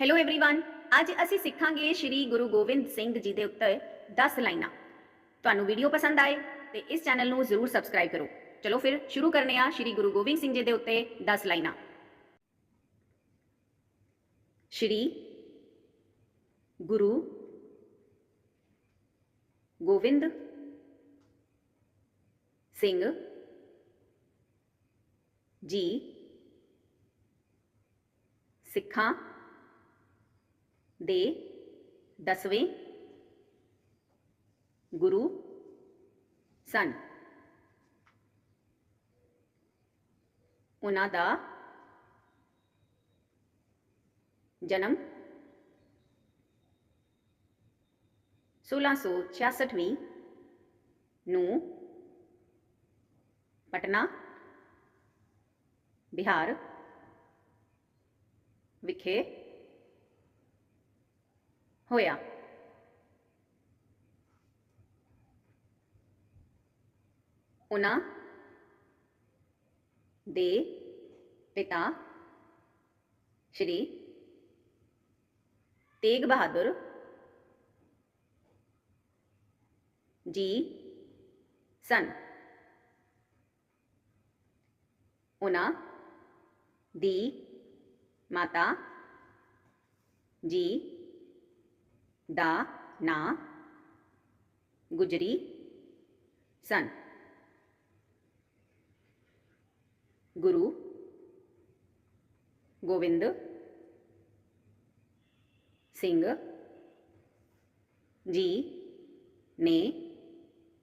Hello everyone ਅੱਜ ਅਸੀਂ ਸਿੱਖਾਂਗੇ ਸ਼੍ਰੀ ਗੁਰੂ ਗੋਬਿੰਦ ਸਿੰਘ ਜੀ ਦੇ ਉੱਤੇ 10 ਲਾਈਨਾਂ ਤੁਹਾਨੂੰ ਵੀਡੀਓ ਪਸੰਦ ਆਏ ਤੇ ਇਸ ਚੈਨਲ ਨੂੰ ਜ਼ਰੂਰ ਸਬਸਕ੍ਰਾਈਬ ਕਰੋ ਚਲੋ ਫਿਰ ਸ਼ੁਰੂ ਕਰਨੇ ਆ ਸ਼੍ਰੀ ਗੁਰੂ ਗੋਬਿੰਦ ਸਿੰਘ ਜੀ ਦੇ ਉੱਤੇ 10 ਲਾਈਨਾਂ ਸ਼੍ਰੀ ਗੁਰੂ ਗੋਬਿੰਦ ਸਿੰਘ ਜੀ ਸਿੱਖਾਂ ਦੇ ਦਸਵੇਂ ਗੁਰੂ ਸਨ। ਉਹਨਾਂ ਦਾ ਜਨਮ 1666 ਨੂੰ ਪਟਨਾ ਬਿਹਾਰ ਵਿਖੇ ਹੋਇਆ ਉਹਨਾਂ ਦੇ ਪਿਤਾ ਸ਼੍ਰੀ ਤੇਗ ਬਹਾਦਰ ਜੀ ਸਨ ਉਹਨਾਂ ਦੀ ਮਾਤਾ ਜੀ ਦਾ ਨਾਂ ਗੁਜਰੀ ਸਨ। ਗੁਰੂ ਗੋਬਿੰਦ ਸਿੰਘ ਜੀ ਨੇ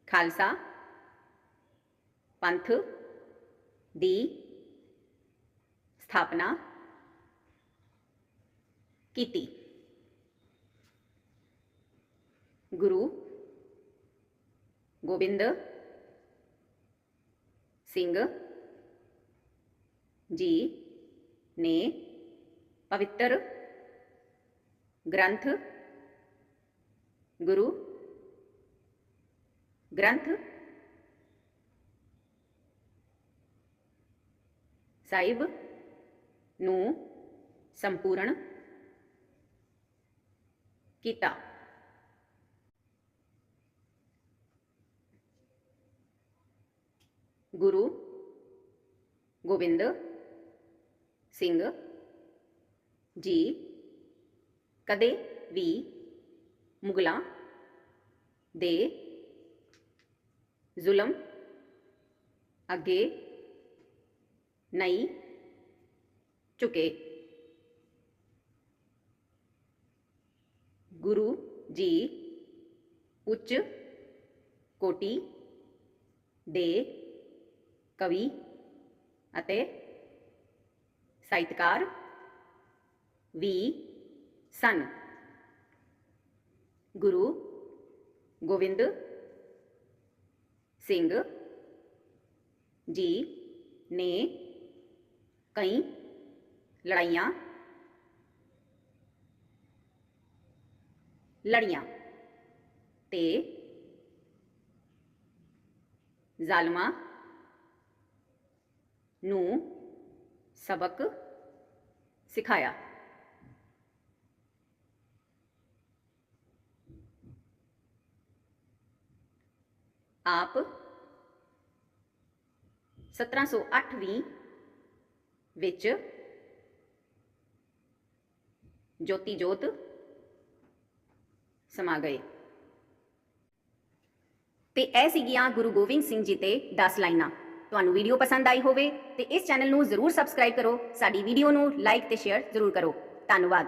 ਖਾਲਸਾ ਪੰਥ ਦੀ ਸਥਾਪਨਾ ਕੀਤੀ। ਗੁਰੂ ਗੋਬਿੰਦ ਸਿੰਘ ਜੀ ਨੇ ਪਵਿੱਤਰ ਗ੍ਰੰਥ ਗੁਰੂ ਗ੍ਰੰਥ ਸਾਹਿਬ ਨੂੰ ਸੰਪੂਰਨ ਕੀਤਾ। ਗੁਰੂ ਗੋਬਿੰਦ ਸਿੰਘ ਜੀ ਕਦੇ ਵੀ ਮੁਗਲਾਂ ਦੇ ਜ਼ੁਲਮ ਅੱਗੇ ਨਹੀਂ ਝੁਕੇ ਗੁਰੂ ਜੀ ਉੱਚ ਕੋਟि ਦੇ ਕਵੀ ਅਤੇ ਸਾਹਿਤਕਾਰ ਵੀ ਸਨ। ਗੁਰੂ ਗੋਬਿੰਦ ਸਿੰਘ ਜੀ ਨੇ ਕਈ ਲੜਾਈਆਂ ਲੜੀਆਂ ਤੇ ਜ਼ਾਲਮਾਂ ਨੂੰ ਸਬਕ ਸਿਖਾਇਆ। ਆਪ 1708ਵੀਂ ਵਿੱਚ ਜੋਤੀ ਜੋਤ ਸਮਾ ਗਏ। ਤੇ ਇਹ ਸੀਗੀਆਂ ਗੁਰੂ ਗੋਬਿੰਦ ਸਿੰਘ ਜੀ ਤੇ 10 ਲਾਈਨਾਂ। ਤੁਹਾਨੂੰ ਵੀਡੀਓ ਪਸੰਦ ਆਈ ਹੋਵੇ ਤੇ ਇਸ ਚੈਨਲ ਨੂੰ ਜ਼ਰੂਰ ਸਬਸਕ੍ਰਾਈਬ ਕਰੋ, ਸਾਡੀ ਵੀਡੀਓ ਨੂੰ ਲਾਈਕ ਤੇ ਸ਼ੇਅਰ ਜ਼ਰੂਰ ਕਰੋ। ਧੰਨਵਾਦ।